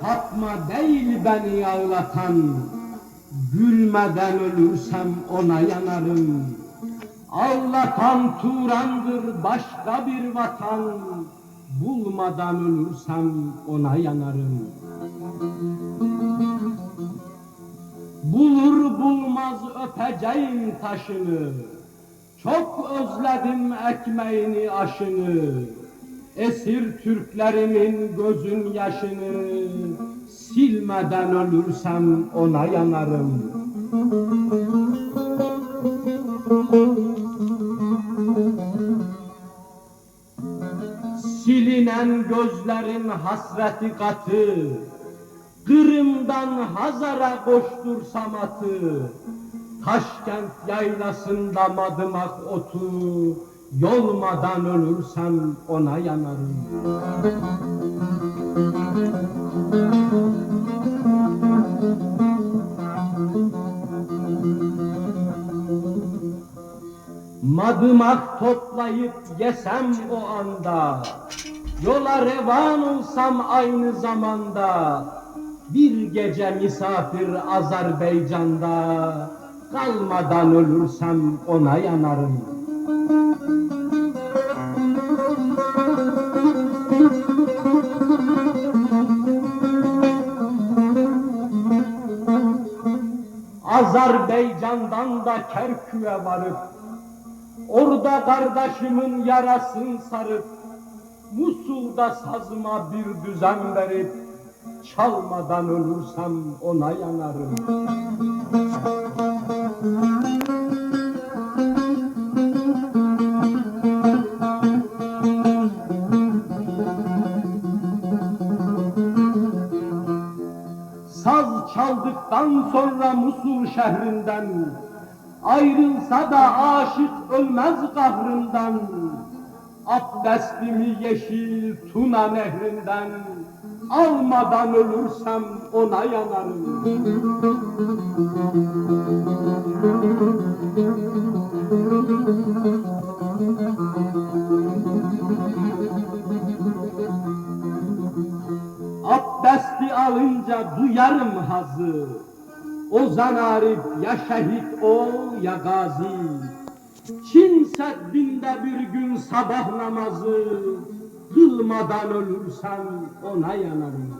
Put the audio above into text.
Fatma değil beni ağlatan, gülmeden ölürsem ona yanarım. Ağlatan Turan'dır başka bir vatan, bulmadan ölürsem ona yanarım. Bulur bulmaz öpeceğim taşını, çok özledim ekmeğini aşını. Esir Türklerimin gözün yaşını, silmeden ölürsem ona yanarım. Silinen gözlerin hasreti katı, Kırım'dan Hazar'a koştursam atı, Taşkent yaylasında madımak otu, Yolmadan ölürsem ona yanarım. Madımak toplayıp yesem o anda, Yola revan olsam aynı zamanda, Bir gece misafir Azerbaycan'da, Kalmadan ölürsem ona yanarım. Azerbaycan'dan da Kerkük'e varıp Orada kardeşimin yarasını sarıp Musul'da sazıma bir düzen verip Çalmadan ölürsem ona yanarım Saz çaldıktan sonra Musul şehrinden Ayrılsa da aşık ölmez kahrından. Abdestimi yeşil Tuna nehrinden Almadan ölürsem ona yanarım Abdesti alınca duyarım hazı. Ozan Arif ya şehit ol ya gazi. Çin Seddi'nde bir gün sabah namazı. Kılmadan ölürsem ona yanarım